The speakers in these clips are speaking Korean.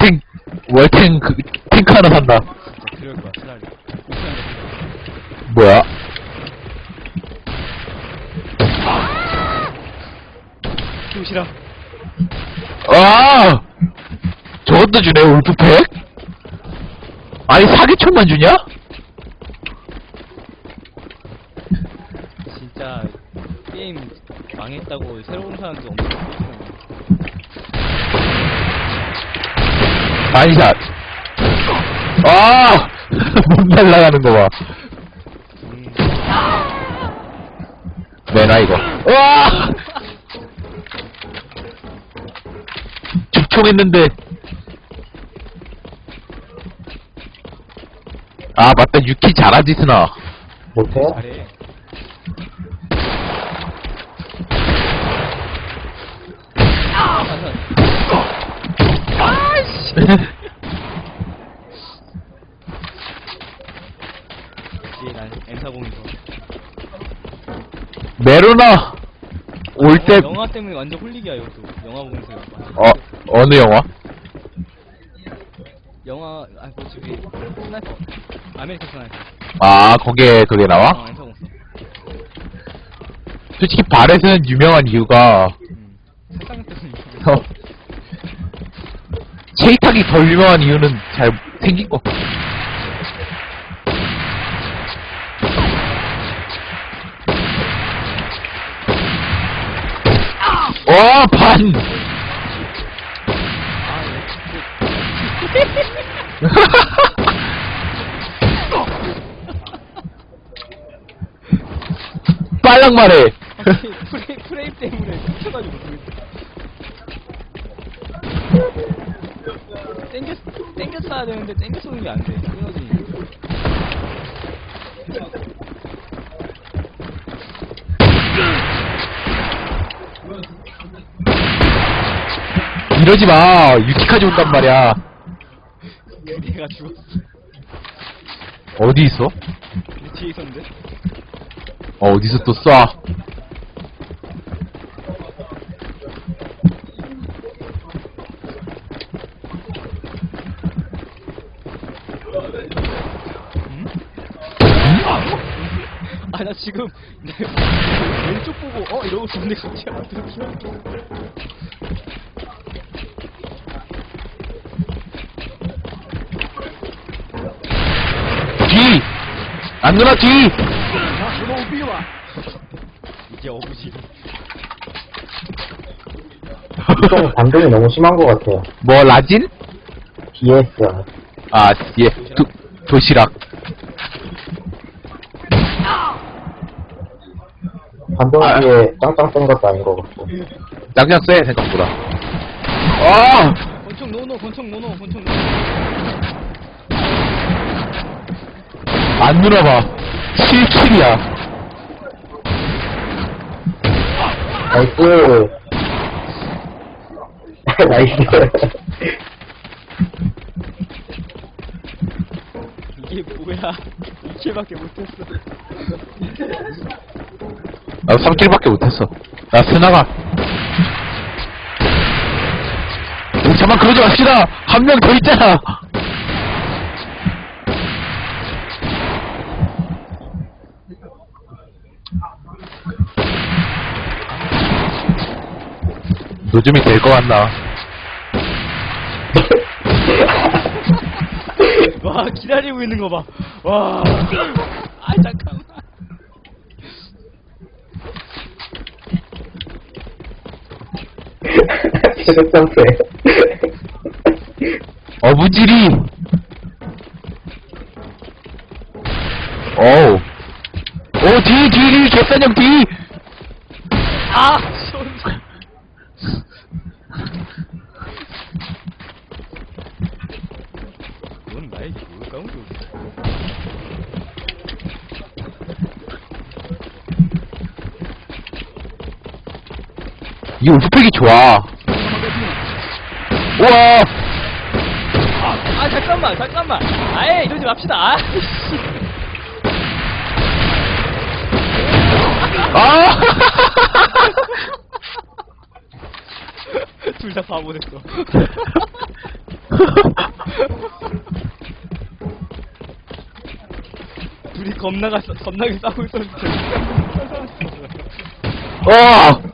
월탱, 월탱, 그, 탱크 하나 산다. 그럴 거야 차라리 뭐야? 키우시라 아! 저것도 주네, 울프팩? 아니, 사기총만 주냐? 진짜 게임 망했다고 새로운 사람도 엄청 보이잖 아 아니샷. 아! 못 날라가는 거 봐. 음, 매나, 이거. 와! 죽총했는데. 아, 맞다. 유키 잘하지, 스나. 못해? 잘해 뒤에 난 M40이서 메로나! 올 때, 영화 때문에 완전 홀릭이야 이것도 영화 보면서 어, 어느 영화? 영화 아그 저기 스나이퍼 아메리칸 스나이퍼 아, 거기에 그게 나와? 어 M40 솔직히 발에서는 유명한 이유가, 음 세상 때문에 어, 체이탁이 덜 유명한 이유는 잘 생긴 거. 와, 반! 빨랑 말해! 프레임, 때문에 미쳐가지고 땡겨 땡겨 쏴야 되는데 땡겨 쏘는 게 안 돼. 끊어지. 이러지 마! 유키까지 온단 말이야. 내가 죽었어. 어디 있어? 내 뒤에 있었는데. 어, 어디서 또 쏴? 음? 아 나 지금 내 왼쪽 보고 어 이러고 있는데 갑자기 앞으로 튀어. 뒤! 안 누나 뒤! 이제 어부지. 이쪽 반동이 너무 심한 것 같아요. 뭐, 라진? BS. 아, 예, 도, 도시락. 반동 아. 뒤에 짱짱 센 것도 아닌 것 같고. 짱짱 쎄, 생각보다. 아! 권총 노노 권총 노노 권총 노노. 안 누나봐. 7킬이야. 나이스. 나이스. 이게 뭐야? 이킬밖에 못했어. 나도 3킬밖에 못했어. 나 스나가. 오, 잠깐 그러지 맙시다! 한 명 더 있잖아! 요즘이 될 것 같나? 와 기다리고 있는 거 봐. 와. 아 잠깐만. 최대 점프에. 어부지리! 어우. 오, 뒤, 뒤, 뒤, 개싸냥 뒤! 아 손. 넌 나에게 뭘까 운 이 울프팩이 좋아. 우와! 아 잠깐만 잠깐만. 아예 이러지 맙시다. 아. 씨. 아! 둘 다 바보 됐어. 둘이 겁나가 겁나게 싸우고 있었는데. 어!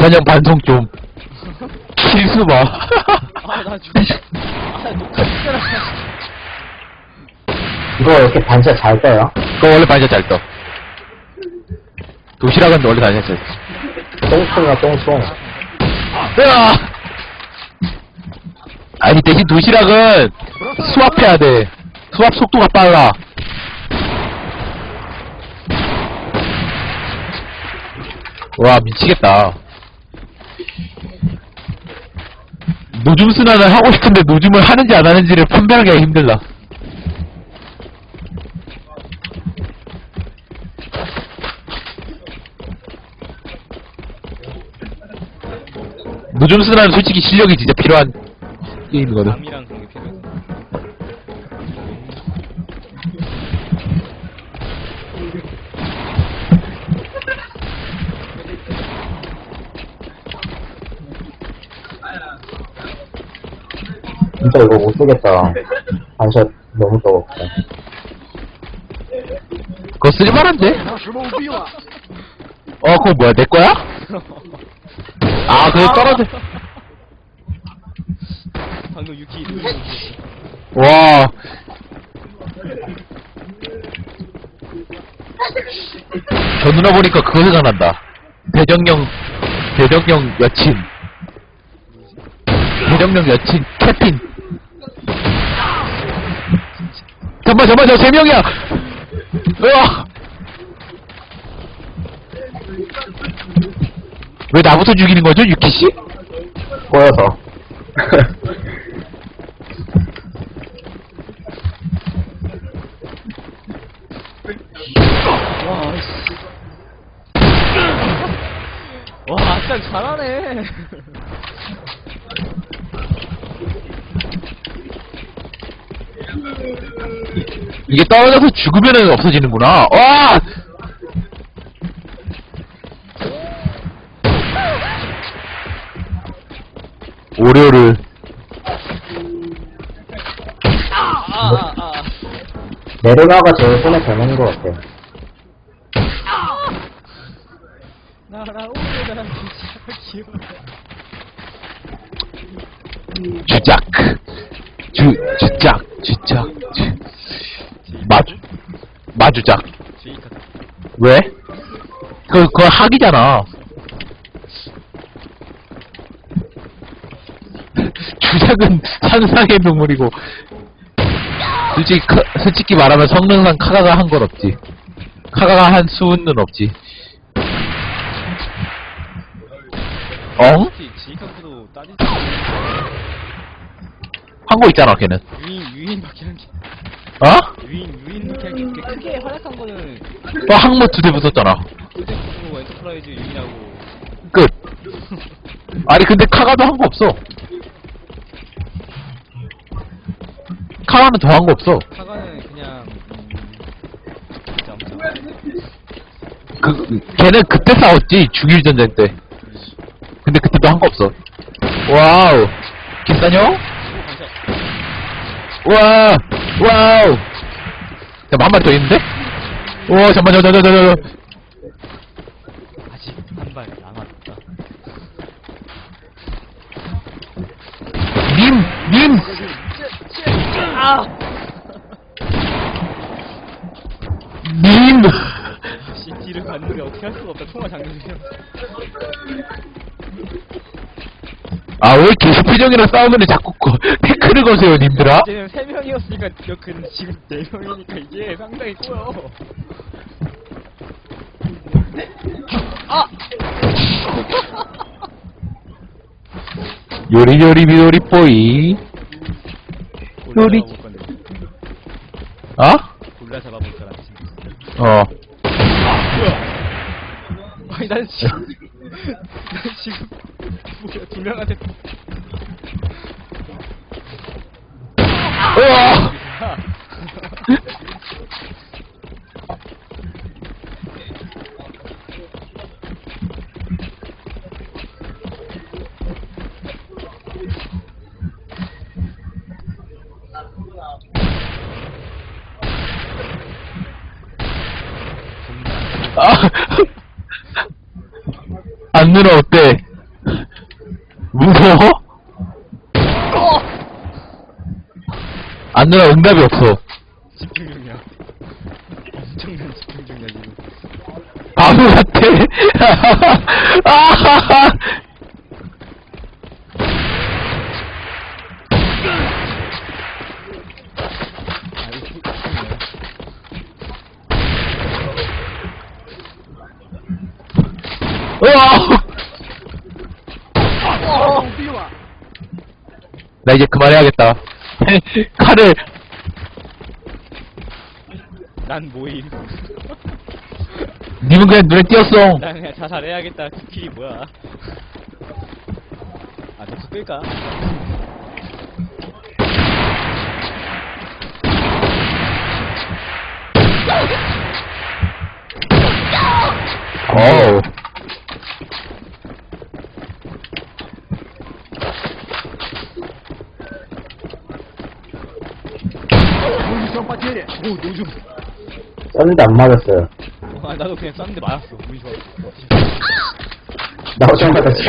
계산형 반송 좀. 실수 봐. 아, 나 좀. 아, 녹화. 이거 이렇게 반샷 잘 떠요? 그거 원래 반샷 잘 떠. 도시락은 원래 반샷 잘 떠. 똥충이야, 똥충. 으아! 아니, 대신 도시락은 수압해야 돼. 수압 속도가 빨라. 와, 미치겠다. 노즘 순환을 하고 싶은데 노즘을 하는지 안 하는지를 판별하기가 힘들다. 노즘 순환은 솔직히 실력이 진짜 필요한 게임이거든. 쓰겠다. 반샷 너무 떠. 그거 쓸만한데? 어, 그거 뭐야, 내 거야? 아, 그거 떨어져. 방금 유키 와. 저 누나 보니까 그거 생각난다. 대정령, 대정령 여친. 대정령 여친, 캐핀. 잠깐만, 잠깐만, 저 세 명이야! 으아! 왜 나부터 죽이는 거죠, 유키 씨? 꼬여서. 와, 씨. 와, 진짜 잘하네. 이게 떨어져서 죽으면은 없어지는구나. 와! 오류를 아, 아, 아. 내려나가 제일 손에 되는 것 같아. 주작 주 주작 주작 주 마주 마주작 제이카. 왜? 그 그거 학이잖아. 주작은 상상의 눈물이고 솔직히 카- 솔직히 말하면 성능상 카가가 한 건 없지. 카가가 한 수는 없지. 따지지 한거 있잖아 걔는. 유인 유인밖에 한 게. 어? 유인 유인밖에 한 게. 그 크게 활약한 거는 어 항모 두 대 붙었잖아. 그거 엔터프라이즈 유인하고. 끝. 아니 근데 카가도 한 거 없어. 카가는 더 한 거 없어. 사과는 그냥 음, 점점. 그 걔는 그때 싸웠지 중일 전쟁 때. 근데 그때도 한 거 없어. 와우. 기사녀? 반샷. 와. 와우. 잠깐 한 마리 더 있는데? 오 잠만 잠만 잠만 잠만. 아직 한 발 남았다. 님 님. 아! 님. 씨 뒤를 갔는데 어떻게 할 수가 없다. 통화 장면이야. 아왜 계속 표정이랑 싸우면 자꾸 거, 태 거세요 님들아? 이제는 세 명이었으니까 저 근데 지금 네 명이니까 이게 상당히 꼬여. 아! 요리요리 미요리 뽀이. 요리-. 어? 골라 잡아볼 거라. 어. 아니 난 지금 난 지금 뭐야 두 명한테 아, 안 늘어 어때? 누나 응답이 없어. 집중력이야. 엄청난 집중력이야 지금. 바보 같아. 아하하. 아 이거 집중력. 으아! 나 이제 그만해야겠다. 칼을 난 모임. 님은 그냥 눈에 띄었어. 난 그냥 자살해야겠다. 스킬이 뭐야? 아, 덕수 끌까? 어우. 오, 노중. 쐈는데 안 맞았어요. 아, 나도 그냥 쐈는데 맞았어. 운이 좋아. 나도 처음 받았어.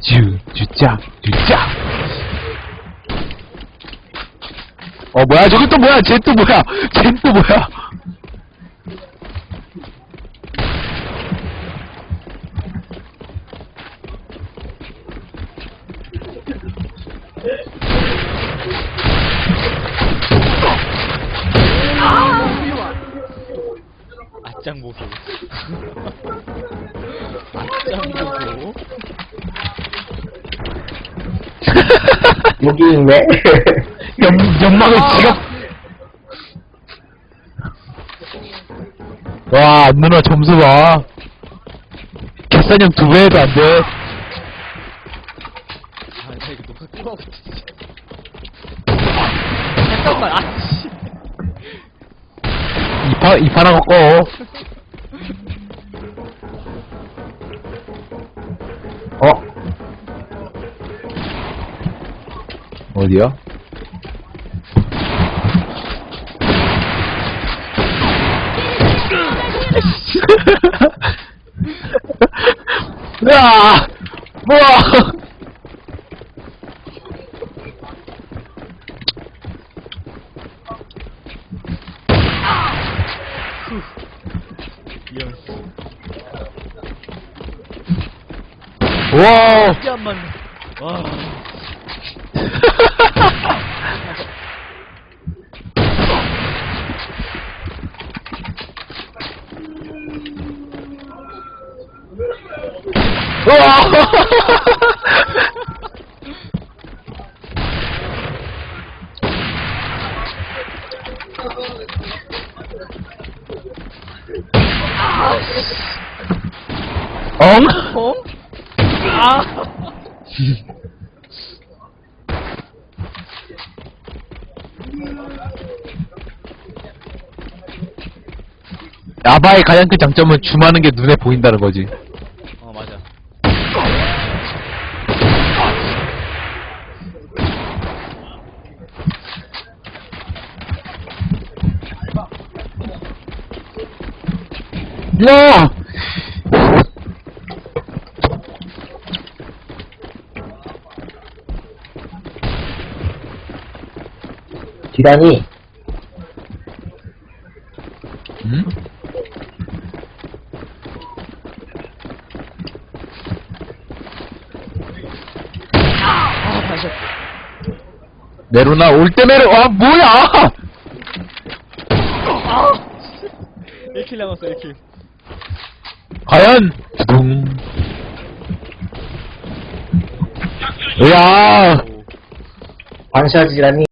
주, 주짜, 주짜. 어, 뭐야, 저기 또 뭐야, 쟤 또 뭐야, 쟤 또 뭐야. 아짱 보소. 아짱 보소. 여기 있네. 연, 연막을 지갑. 와, 누나 점수 봐. 개사냥 두배 해도 안 돼. 아, 나 이거 녹화 끊어고 있지. 잠깐만, 아, 씨. 이파, 이파나 꺼. 어? 어디야? 으아! 뭐야! 이런. 와! 진짜 안 맞네. 와. 우와! 엉? 어? 아! 야바의 가장 큰 장점은 줌하는 게 눈에 보인다는 거지. 어, 맞아. 야! 기단이 응? 아, 반샷. 메로나 올 때 메로 아 뭐야? 1킬 남았어, 1킬. 과연 두둥. 야 오. 반샷이라니